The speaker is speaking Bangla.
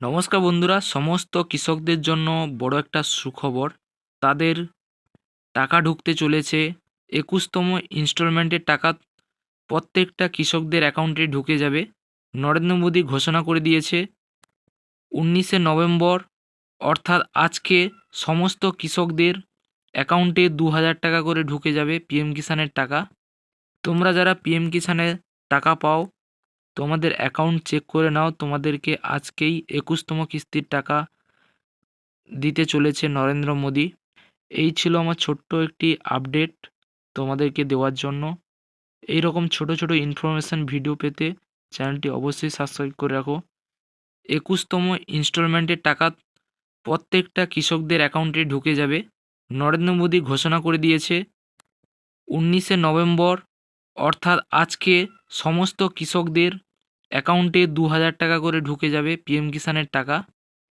নমস্কার বন্ধুরা, সমস্ত কৃষকদের জন্য বড় একটা সুখবর। তাদের টাকা ঢুকতে চলেছে। একুশতম ইনস্টলমেন্টের টাকা প্রত্যেকটা কৃষকদের অ্যাকাউন্টে ঢুকে যাবে। নরেন্দ্র মোদী ঘোষণা করে দিয়েছে, উনিশে নভেম্বর, অর্থাৎ আজকে সমস্ত কৃষকদের অ্যাকাউন্টে দু হাজার টাকা করে ঢুকে যাবে পিএম কিষানের টাকা। তোমরা যারা পিএম কিষানের টাকা পাও তোমাদের অ্যাকাউন্ট চেক করে নাও, তোমাদেরকে আজকেই একুশতম কিস্তির টাকা দিতে চলেছে নরেন্দ্র মোদী। এই ছিল আমার ছোট্ট একটি আপডেট তোমাদেরকে দেওয়ার জন্য। এই রকম ছোট ছোট ইনফরমেশান ভিডিও পেতে চ্যানেলটি অবশ্যই সাবস্ক্রাইব করে রাখো। একুশতম ইনস্টলমেন্টের টাকা প্রত্যেকটা কৃষকদের অ্যাকাউন্টে ঢুকে যাবে। নরেন্দ্র মোদী ঘোষণা করে দিয়েছে, উনিশে নভেম্বর অর্থাৎ আজকে সমস্ত কৃষকদের অ্যাকাউন্টে দু হাজার টাকা করে ঢুকে যাবে পিএম কিষাণের টাকা।